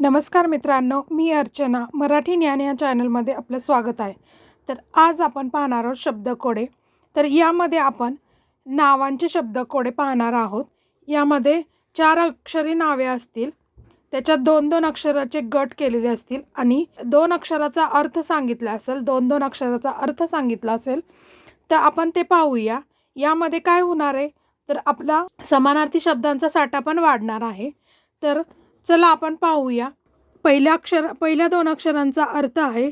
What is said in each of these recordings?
नमस्कार मित्रांनो मी अर्चना. मराठी ज्ञान या चॅनलमध्ये आपलं स्वागत आहे. तर आज आपण पाहणार आहोत शब्दकोडे. तर यामध्ये आपण नावांचे शब्दकोडे पाहणार आहोत. यामध्ये चार अक्षरी नावे असतील. त्याच्यात दोन दोन अक्षराचे गट केलेले असतील आणि दोन अक्षराचा अर्थ सांगितला असेल दोन दोन अक्षराचा अर्थ सांगितला असेल तर आपण ते पाहूया. यामध्ये काय होणार आहे? तर आपला समानार्थी शब्दांचा साठा पण वाढणार आहे. तर चला आपण पाहूया. पहिल्या अक्षर पहिल्या दोन अक्षरांचा अर्थ आहे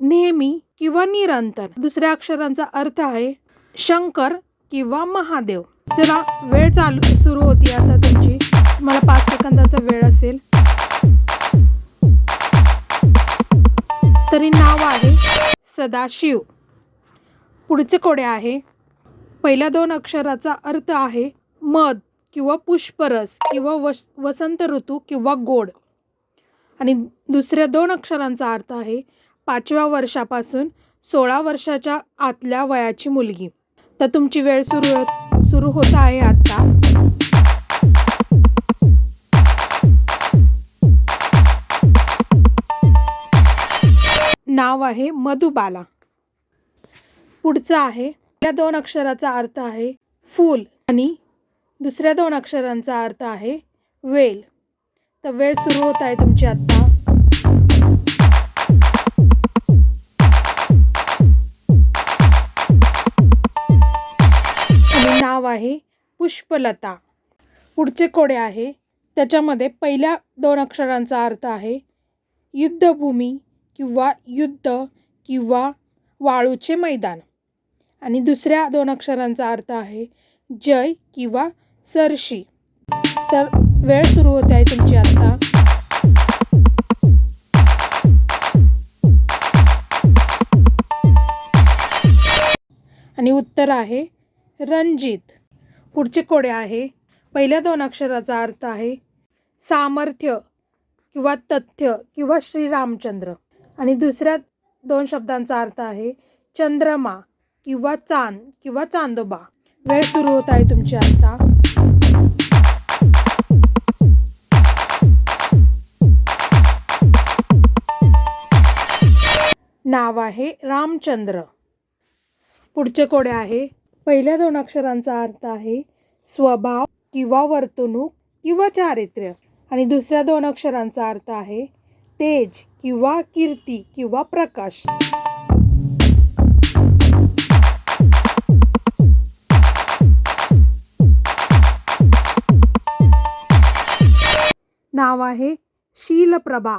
नेहमी किंवा निरंतर. दुसऱ्या अक्षरांचा अर्थ आहे शंकर किंवा महादेव. चला वेळ चालू सुरू होती आता तुमची. मला पाच सेकंदाचा वेळ असेल. तरी नाव आहे सदाशिव. पुढचे कोडे आहे. पहिल्या दोन अक्षराचा अर्थ आहे मध. किंवा पुष्परस किंवा वस वसंत ऋतू किंवा गोड. आणि दुसऱ्या दोन अक्षरांचा अर्थ आहे पाचव्या वर्षापासून सोळा वर्षाच्या आतल्या वयाची मुलगी. तर तुमची वेळ सुरू सुरू होत आहे आत्ता नाव आहे मधुबाला. पुढचं आहे या दोन अक्षराचा अर्थ आहे फूल आणि दुसऱ्या दोन अक्षरांचा अर्थ आहे वेल. तर वेळ सुरू होत आहे तुमची आत्ता. नाव आहे पुष्पलता. पुढचे कोडे आहे त्याच्यामध्ये पहिल्या दोन अक्षरांचा अर्थ आहे युद्धभूमी किंवा युद्ध किंवा वाळूचे मैदान. आणि दुसऱ्या दोन अक्षरांचा अर्थ आहे जय किंवा सरशी. तर वेळ सुरू होते आहे तुमची आता. आणि उत्तर आहे रणजित. पुढचे कोडे आहे पहिल्या दोन अक्षराचा अर्थ आहे सामर्थ्य किंवा तथ्य किंवा श्रीरामचंद्र. आणि दुसऱ्या दोन शब्दांचा अर्थ आहे चंद्रमा किंवा चांद किंवा चांदोबा. वेळ सुरू होत आहे तुमची आता. नाव आहे रामचंद्र. पुढचे कोडे आहे पहिल्या दोन अक्षरांचा अर्थ आहे स्वभाव किंवा वर्तणूक किंवा चारित्र्य. आणि दुसऱ्या दोन अक्षरांचा अर्थ आहे तेज किंवा कीर्ती किंवा प्रकाश. नाव आहे शीलप्रभा.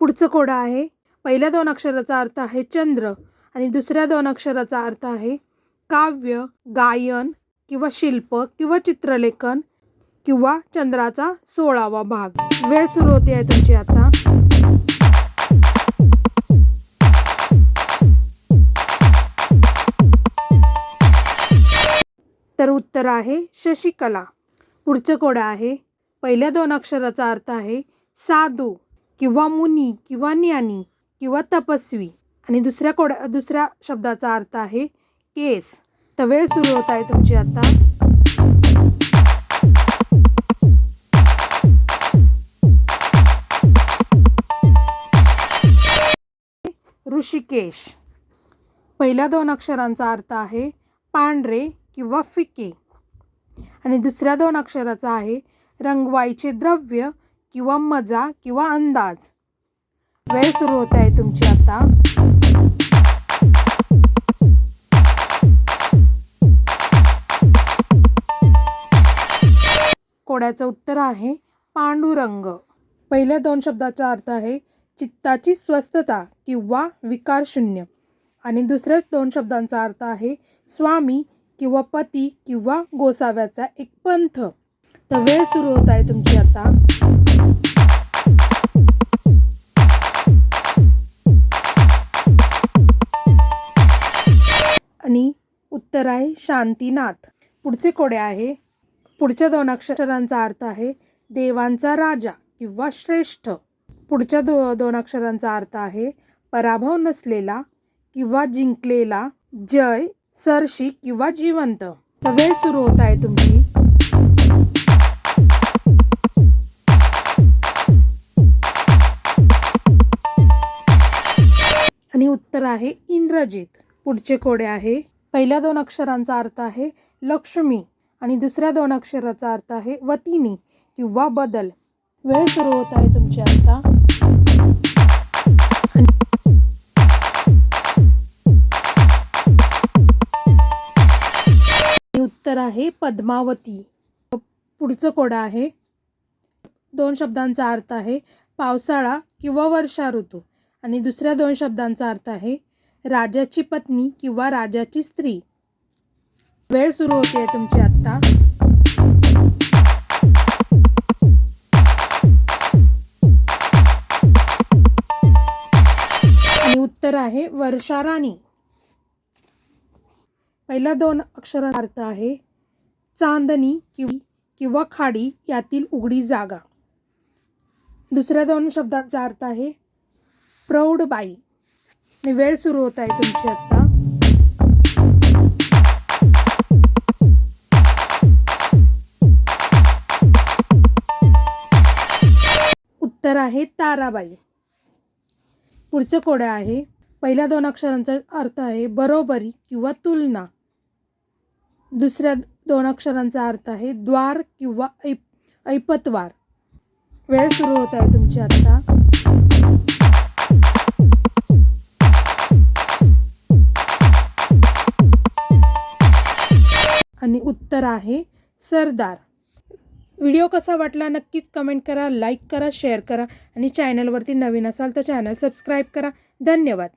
पुढचं कोडं आहे पहिल्या दोन अक्षराचा अर्थ आहे चंद्र आणि दुसऱ्या दोन अक्षराचा अर्थ आहे काव्य गायन किंवा शिल्प किंवा चित्रलेखन किंवा चंद्राचा सोळावा भाग. वेळ सुरू होते आहे तुमची आता. तर उत्तर आहे शशिकला. पुढचं कोडं आहे. पहिल्या दोन अक्षराचा अर्थ आहे साधू किंवा मुनी किंवा ज्ञानी. किंवा तपस्वी. आणि दुसऱ्या कोड्या दुसऱ्या शब्दाचा अर्थ आहे केस. तर वेळ सुरू होत आहे तुमची आता. ऋषिकेश. पहिल्या दोन अक्षरांचा अर्थ आहे पांढरे किंवा फिके. आणि दुसऱ्या दोन अक्षराचा आहे रंगवायचे द्रव्य किंवा मजा किंवा अंदाज. वेळ सुरू होत आहे तुमची आता. कोड्याचं उत्तर आहे पांडुरंग. पहिल्या दोन शब्दाचा अर्थ आहे चित्ताची स्वस्थता किंवा विकार शून्य. आणि दुसऱ्या दोन शब्दांचा अर्थ आहे स्वामी किंवा पती किंवा गोसाव्याचा एक पंथ. तर वेळ सुरू होत आहे तुमची आता. तर आहे शांतीनाथ. पुढचे कोडे आहे. पुढच्या दोन अक्षरांचा अर्थ आहे देवांचा राजा किंवा श्रेष्ठ. पुढच्या दो दोन अक्षरांचा अर्थ आहे पराभव नसलेला किंवा जिंकलेला जय सरशी किंवा जिवंत. वेळ सुरू होत आहे तुमची. आणि उत्तर आहे इंद्रजित. पुढचे कोडे आहे पहिल्या दोन अक्षरांचा अर्थ आहे लक्ष्मी आणि दुसऱ्या दोन अक्षराचा अर्थ आहे वतीनी किंवा बदल. वेळ सुरू होत आहे तुमची आता. उत्तर आहे पद्मावती. पुढचं कोड आहे. दोन शब्दांचा अर्थ आहे पावसाळा किंवा वर्षा ऋतू आणि दुसऱ्या दोन शब्दांचा अर्थ आहे राजाची पत्नी किंवा राजाची स्त्री. वेळ सुरू होते तुमची आत्ता. उत्तर आहे वर्षा राणी. पहिला दोन अक्षरांचा अर्थ आहे चांदणी किंवा किंवा खाडी यातील उघडी जागा. दुसऱ्या दोन शब्दांचा अर्थ आहे प्रौढ बाई आणि वेळ सुरू होत आहे तुमची आत्ता उत्तर आहे ताराबाई. पुढचं कोड्या आहे. पहिल्या दोन अक्षरांचा अर्थ आहे बरोबरी किंवा तुलना. दुसऱ्या दोन अक्षरांचा अर्थ आहे द्वार किंवा ऐप ऐपतवार. वेळ सुरू होत आहे तुमची आत्ता आणि उत्तर आहे सरदार. व्हिडिओ कसा वाटला नक्कीच कमेंट करा लाईक करा शेअर करा आणि चॅनलवरती नवीन असाल तर चॅनल सबस्क्राईब करा. धन्यवाद.